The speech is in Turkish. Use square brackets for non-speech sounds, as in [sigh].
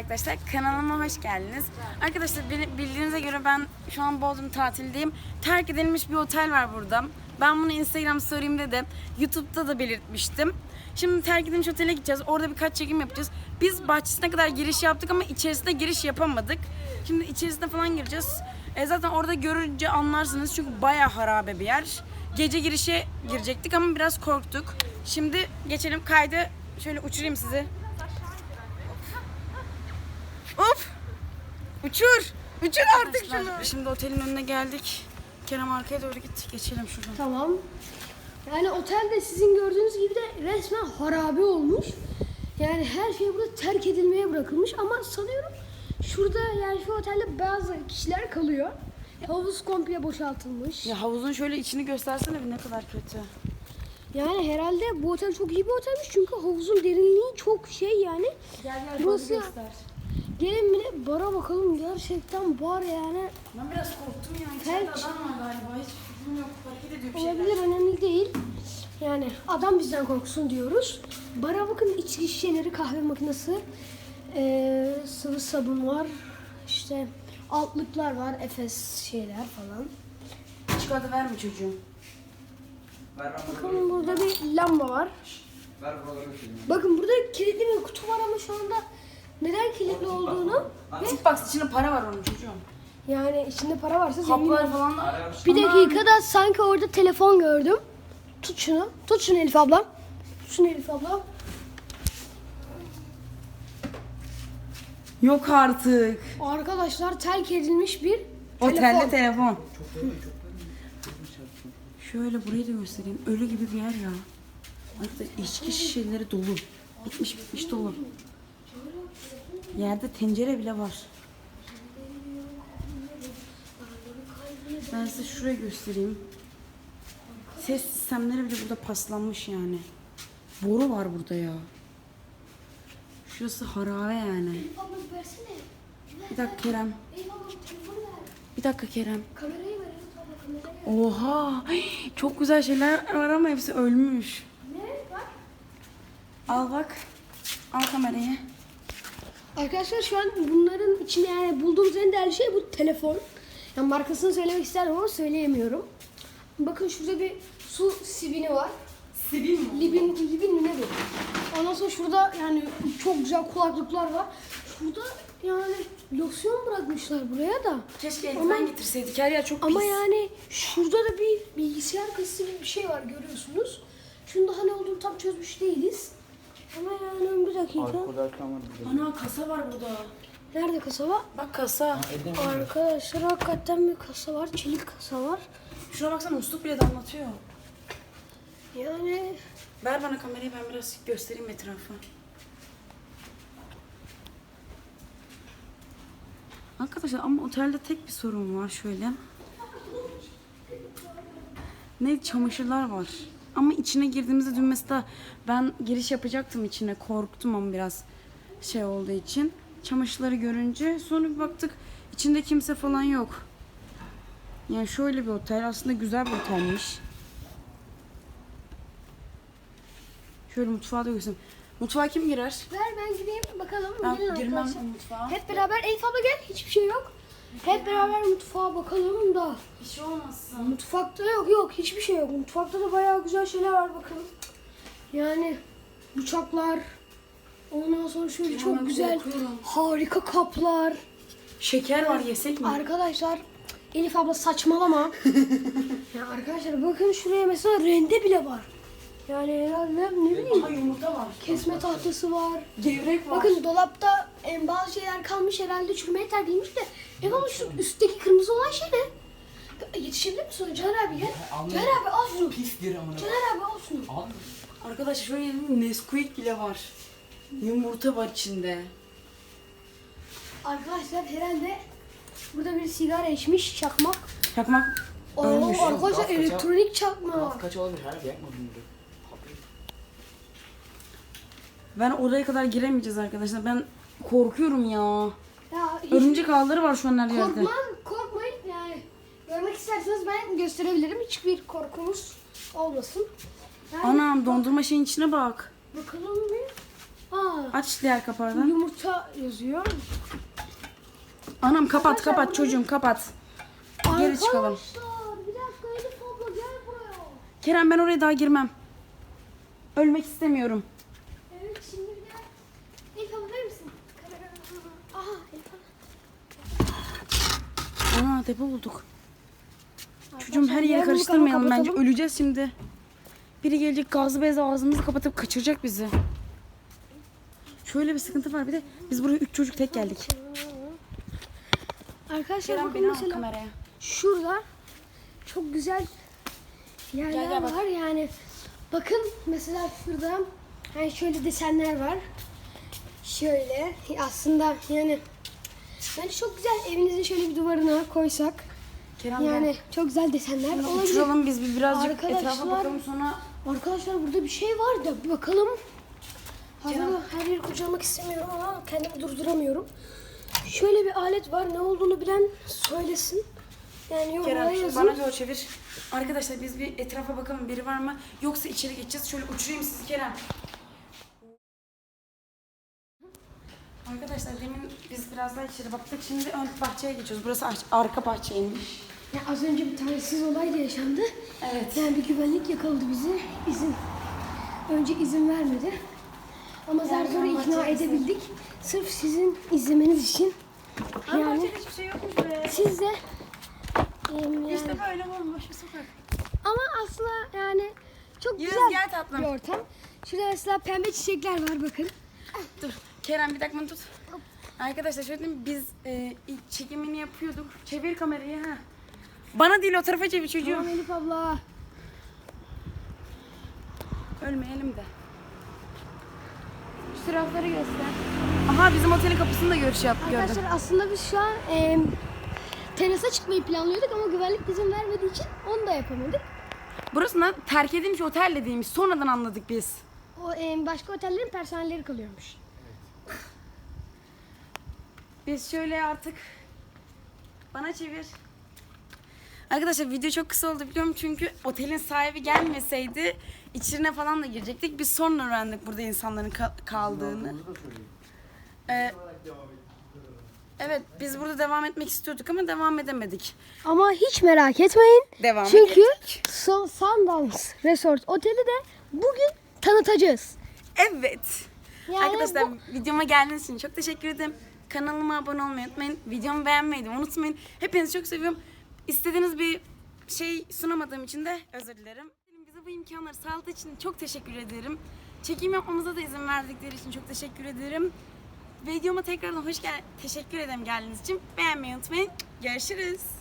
arkadaşlar. Kanalıma hoş geldiniz. Arkadaşlar bildiğinize göre ben şu an Bodrum tatildeyim. Terk edilmiş bir otel var burada. Ben bunu Instagram story'imde de YouTube'da da belirtmiştim. Şimdi terk edilmiş otele gideceğiz. Orada birkaç çekim yapacağız. Biz bahçesine kadar giriş yaptık ama içerisine giriş yapamadık. Şimdi içerisine falan gireceğiz. E zaten orada görünce anlarsınız çünkü bayağı harabe bir yer. Gece girişe girecektik ama biraz korktuk. Şimdi geçelim kaydı. Şöyle uçurayım sizi. Uçur! Uçur artık şunu. Şimdi otelin önüne geldik. Kerem arkaya doğru git. Geçelim şuradan. Tamam. Yani otel de sizin gördüğünüz gibi de resmen harabe olmuş. Yani her şey burada terk edilmeye bırakılmış ama sanıyorum şurada yani şu otelde bazı kişiler kalıyor. Havuz komple boşaltılmış. Ya havuzun şöyle içini göstersene bir ne kadar kötü. Yani herhalde bu otel çok iyi bir otelmiş çünkü havuzun derinliği çok şey yani. Gel gel Burası- göster. Bara bakalım gerçekten bar yani. Ben biraz korktum ya. İçeride Felç. adam var galiba. Hiç fikrim yok. Hareket ediyor bir şeyler. Olabilir önemli değil. Yani adam bizden korksun diyoruz. Bara bakın içki şişeleri, kahve makinesi, eee, sıvı sabun var. İşte altlıklar var, Efes şeyler falan. Çikolata verme çocuğum. Ver Bakın burada bir lamba var. Ver buraları götüreyim. Bakın burada kilitli bir kutu var ama şu anda neden kilitli olduğunu Tip box içinde para var onun çocuğum. yani içinde para varsa zengin Kaplar falan da. Bir dakikada sanki orada telefon gördüm. Tut şunu. Tut şunu Elif abla. Tut şunu Elif abla. Yok artık. Arkadaşlar terk edilmiş bir Otelde telefon. telefon. Şöyle burayı da göstereyim. Ölü gibi bir yer ya. Arkadaşlar içki şişeleri dolu. Bitmiş bitmiş dolu. Yerde tencere bile var. Ben size şurayı göstereyim. Ses sistemleri bile burada paslanmış yani. Boru var burada ya. Şurası harabe yani. Bir dakika Kerem. Bir dakika Kerem. Oha! Çok güzel şeyler var ama hepsi ölmüş. Al bak. Al kamerayı. Arkadaşlar şu an bunların içinde yani bulduğumuz en değerli şey bu telefon. Yani markasını söylemek isterdim ama söyleyemiyorum. Bakın şurada bir su sibini var. Sibin mi? Libin, libin mi ne bu? Ondan sonra şurada yani çok güzel kulaklıklar var. Şurada yani losyon bırakmışlar buraya da. Keşke Ama- eldiven getirseydik. Her yer çok Ama pis. yani şurada da bir bilgisayar kasası gibi bir şey var görüyorsunuz. Şunun daha ne olduğunu tam çözmüş değiliz. Ama yani bir dakika. Ana kasa var burada. Nerede kasa var? Bak kasa. Arkadaşlar hakikaten bir kasa var. Çelik kasa var. Şuna baksana musluk bile damlatıyor. Yani Ver bana kamerayı ben biraz göstereyim etrafı. Arkadaşlar ama otelde tek bir sorun var şöyle. Ne çamaşırlar var. Ama içine girdiğimizde dün mesela ben giriş yapacaktım içine korktum ama biraz şey olduğu için. Çamaşırları görünce sonra bir baktık içinde kimse falan yok. Yani şöyle bir otel aslında güzel bir otelmiş. Şöyle mutfağı da göstereyim. Mutfağa kim girer? ver ben gideyim bakalım. Ben Gelin girmem arkadaşlar. mutfağa. Hep beraber Elif abla gel. Hiçbir şey yok. Hep beraber mutfağa bakalım da. Bir şey olmasın. Mutfakta yok yok hiçbir şey yok. Mutfakta da bayağı güzel şeyler var bakın. Yani bıçaklar. Ondan sonra şöyle çok güzel korkuyorum. harika kaplar. Şeker var yesek mi? Arkadaşlar Elif abla saçmalama. [laughs] ya arkadaşlar bakın şuraya mesela rende bile var. Yani herhalde ne bileyim Aha yumurta var. kesme tahtası var. Gevrek var. Bakın dolapta en bazı şeyler kalmış herhalde çürümeye terliymiş de. Ev ama şu üstteki kırmızı olan şey ne? Yetişebilir misin? Caner abi gel. Caner abi al şunu. Pis geri amına. Caner abi al şunu. Al. Arkadaşlar şöyle Nesquik bile var. Yumurta var içinde. Arkadaşlar herhalde burada bir sigara içmiş çakmak. Çakmak Oo, Ölmüş. arkadaşlar Kaç- elektronik çakmak. Kaç olabilir? Her yakmadım bunu. Ben oraya kadar giremeyeceğiz arkadaşlar. Ben korkuyorum ya. Ya hiç Örümcek ağları var şu an her yerde. korkmam, korkmayın yani. Görmek isterseniz ben gösterebilirim. Hiçbir korkumuz olmasın. Yani Anam dondurma şeyin içine bak. bakalım bir. Aa, Aç diğer kapağını. yumurta yazıyor. Anam kapat kapat çocuğum kapat. Geri çıkalım. Arkadaşlar bir dakika Elif abla gel buraya. Kerem ben oraya daha girmem. Ölmek istemiyorum. Evet şimdi bir de Elif abla verir misin? Aha Elif depo bulduk. Çocuğum her yeri karıştırmayalım bence. kapatalım. Öleceğiz şimdi. Biri gelecek gazlı bezle ağzımızı kapatıp kaçıracak bizi. Şöyle bir sıkıntı var bir de biz buraya üç çocuk tek geldik. Arkadaşlar Kerem bakın mesela kameraya. şurada çok güzel yerler Gel, gel bak. var yani. Bakın mesela şurada yani şöyle desenler var. Şöyle aslında yani bence çok güzel evinizin şöyle bir duvarına koysak Kerem yani yani çok güzel desenler olabilir. uçuralım biz bir birazcık etrafa Arkadaşlar- bakalım sonra Arkadaşlar burada bir şey var da bir bakalım. Havada her yeri kurcalamak istemiyorum ama kendimi durduramıyorum. Şöyle bir alet var. Ne olduğunu bilen söylesin. Yani yorumlara yazın. bana doğru çevir. Arkadaşlar biz bir etrafa bakalım biri var mı? Yoksa içeri geçeceğiz. Şöyle uçurayım sizi Kerem. Arkadaşlar demin biz biraz daha içeri baktık. Şimdi ön bahçeye geçiyoruz. Burası ar- arka bahçeymiş. Ya az önce bir talihsiz olay da yaşandı. Evet. Yani bir güvenlik yakaladı bizi. İzin. Önce izin vermedi. Ama zar zor ikna edebildik. Sırf sizin izlemeniz için. Yani hiçbir şey yokmuş be. siz de em, yani- İşte böyle bomboş bir sokak. Ama aslında yani çok Yağız, güzel gel tatlım. bir ortam. Şurada mesela pembe çiçekler var bakın. Dur. Kerem bir dakika bunu tut. Arkadaşlar şöyle diyeyim biz e, ilk çekimini yapıyorduk. Çevir kamerayı ha. Bana değil o tarafa çevir çocuğum. Tamam Elif abla. Ölmeyelim de. Şu tarafları göster. Aha bizim otelin kapısında görüş yap gördüm. Arkadaşlar aslında biz şu an e, terasa çıkmayı planlıyorduk ama güvenlik izin vermediği için onu da yapamadık. Burası ne? Terk edilmiş otel dediğimiz. Sonradan anladık biz. O e, başka otellerin personelleri kalıyormuş. Biz şöyle artık bana çevir. Arkadaşlar video çok kısa oldu biliyorum çünkü otelin sahibi gelmeseydi içine falan da girecektik. Biz sonra öğrendik burada insanların ka- kaldığını. Ee, evet biz burada devam etmek istiyorduk ama devam edemedik. Ama hiç merak etmeyin. Devam Çünkü. So- Sundance Resort Oteli de bugün tanıtacağız. Evet. Yani Arkadaşlar bu- videoma geldiğiniz için çok teşekkür ederim. Kanalıma abone olmayı unutmayın. Videomu beğenmeyi de unutmayın. Hepinizi çok seviyorum. İstediğiniz bir şey sunamadığım için de özür dilerim. Bize bu imkanları sağladığı için çok teşekkür ederim. Çekim yapmamıza da izin verdikleri için çok teşekkür ederim. Videoma tekrardan hoş gel teşekkür ederim geldiğiniz için. Beğenmeyi unutmayın. Görüşürüz.